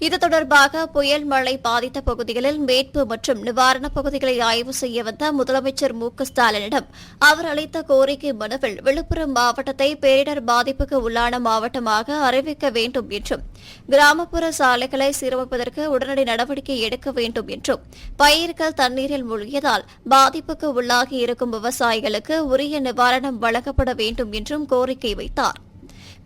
இது தொடர்பாக புயல் மழை பாதித்த பகுதிகளில் மீட்பு மற்றும் நிவாரணப் பகுதிகளை ஆய்வு செய்ய வந்த முதலமைச்சர் மு க ஸ்டாலினிடம் அவர் அளித்த கோரிக்கை மனுவில் விழுப்புரம் மாவட்டத்தை பேரிடர் பாதிப்புக்கு உள்ளான மாவட்டமாக அறிவிக்க வேண்டும் என்றும் கிராமப்புற சாலைகளை சீரமைப்பதற்கு உடனடி நடவடிக்கை எடுக்க வேண்டும் என்றும் பயிர்கள் தண்ணீரில் மூழ்கியதால் பாதிப்புக்கு உள்ளாகி இருக்கும் விவசாயிகளுக்கு உரிய நிவாரணம் வழங்கப்பட வேண்டும் என்றும் கோரிக்கை வைத்தார்.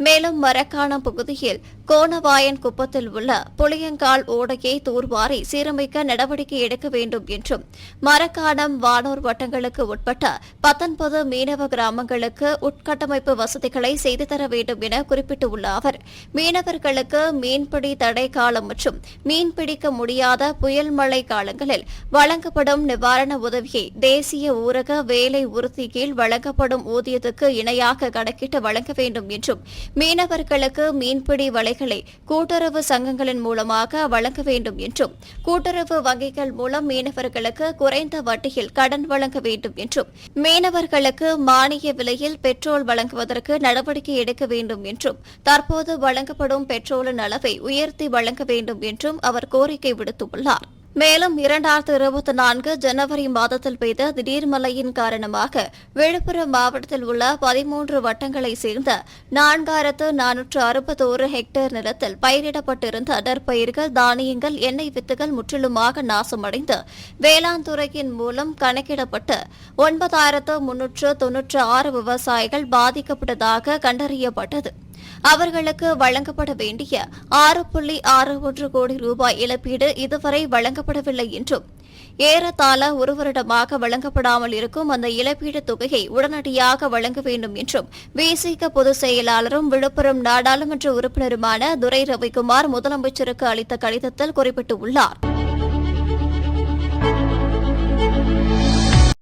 மேலும் மரக்காணம் பகுதியில் கோணவாயன் குப்பத்தில் உள்ள புளியங்கால் ஓடையை தூர்வாரி சீரமைக்க நடவடிக்கை எடுக்க வேண்டும் என்றும் மரக்காணம் வானூர் வட்டங்களுக்கு உட்பட்ட பத்தொன்பது மீனவ கிராமங்களுக்கு உட்கட்டமைப்பு வசதிகளை செய்து தர வேண்டும் என குறிப்பிட்டுள்ள அவர் மீனவர்களுக்கு மீன்பிடி தடை காலம் மற்றும் மீன்பிடிக்க முடியாத புயல் மழை காலங்களில் வழங்கப்படும் நிவாரண உதவியை தேசிய ஊரக வேலை உறுதி கீழ் வழங்கப்படும் ஊதியத்துக்கு இணையாக கணக்கிட்டு வழங்க வேண்டும் என்றும் மீனவர்களுக்கு மீன்பிடி வலைகளை கூட்டுறவு சங்கங்களின் மூலமாக வழங்க வேண்டும் என்றும் கூட்டுறவு வங்கிகள் மூலம் மீனவர்களுக்கு குறைந்த வட்டியில் கடன் வழங்க வேண்டும் என்றும் மீனவர்களுக்கு மானிய விலையில் பெட்ரோல் வழங்குவதற்கு நடவடிக்கை எடுக்க வேண்டும் என்றும் தற்போது வழங்கப்படும் பெட்ரோலின் அளவை உயர்த்தி வழங்க வேண்டும் என்றும் அவர் கோரிக்கை விடுத்துள்ளார். மேலும் இரண்டாயிரத்து இருபத்தி நான்கு ஜனவரி மாதத்தில் பெய்த திடீர் மழையின் காரணமாக விழுப்புரம் மாவட்டத்தில் உள்ள பதிமூன்று வட்டங்களைச் சேர்ந்த நான்காயிரத்து நானூற்று அறுபத்தோரு ஹெக்டேர் நிலத்தில் பயிரிடப்பட்டிருந்த நெற்பயிர்கள் தானியங்கள் எண்ணெய் வித்துகள் முற்றிலுமாக நாசமடைந்து வேளாண் துறையின் மூலம் கணக்கிடப்பட்டு ஒன்பதாயிரத்து முன்னூற்று தொன்னூற்று ஆறு விவசாயிகள் பாதிக்கப்பட்டதாக கண்டறியப்பட்டது. அவர்களுக்கு வழங்கப்பட வேண்டிய ஆறு புள்ளி ஆறு ஒன்று கோடி ரூபாய் இழப்பீடு இதுவரை வழங்க அளிக்கப்படவில்லை என்றும். ஏறத்தாழ ஒரு வருடமாக வழங்கப்படாமல் இருக்கும் அந்த இழப்பீட்டுத் தொகையை உடனடியாக வழங்க வேண்டும் என்றும் விசிக பொதுச் செயலாளரும் விழுப்புரம் நாடாளுமன்ற உறுப்பினருமான துரை ரவிக்குமார் முதலமைச்சருக்கு அளித்த கடிதத்தில் குறிப்பிட்டுள்ளார்.